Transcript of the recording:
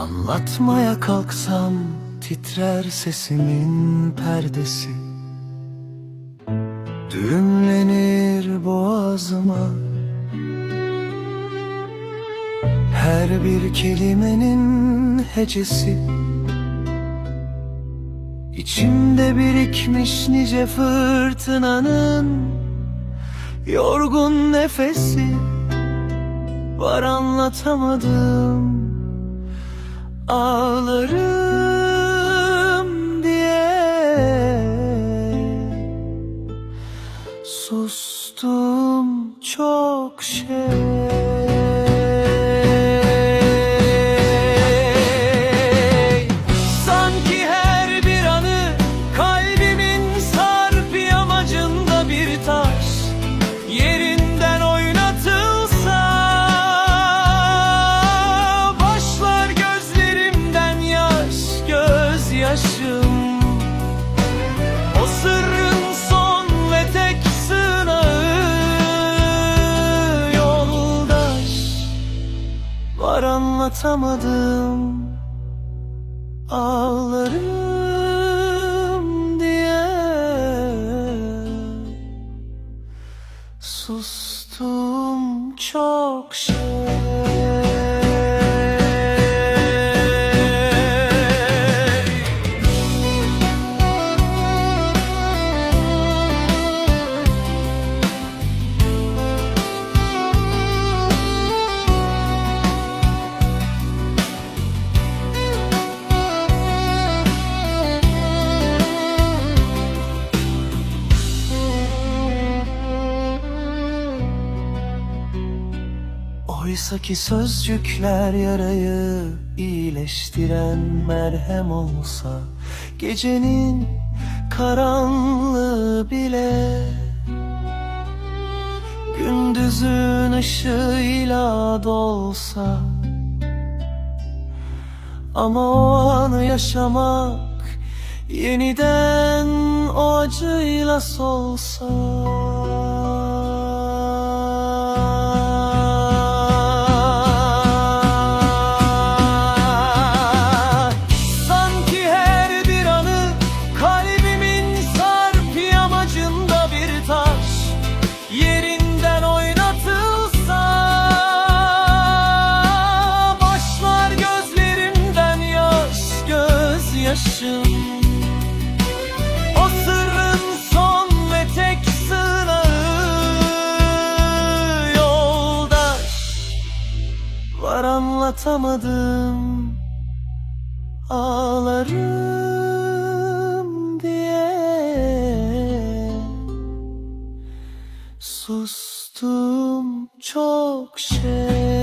Anlatmaya kalksam titrer sesimin perdesi. Düğümlenir boğazıma. Her bir kelimenin hecesi. İçimde birikmiş nice fırtınanın Yorgun nefesi. Var anlatamadım Ağlarım diye Sustum çok şey anlatamadım. Ağlarım diye Sustum çok şey Oysa ki sözcükler yarayı iyileştiren merhem olsa Gecenin karanlığı bile Gündüzün ışığıyla dolsa. Ama o anı yaşamak Yeniden o acıyla solsa anlatamadım Ağlarım diye. Sustum çok şey.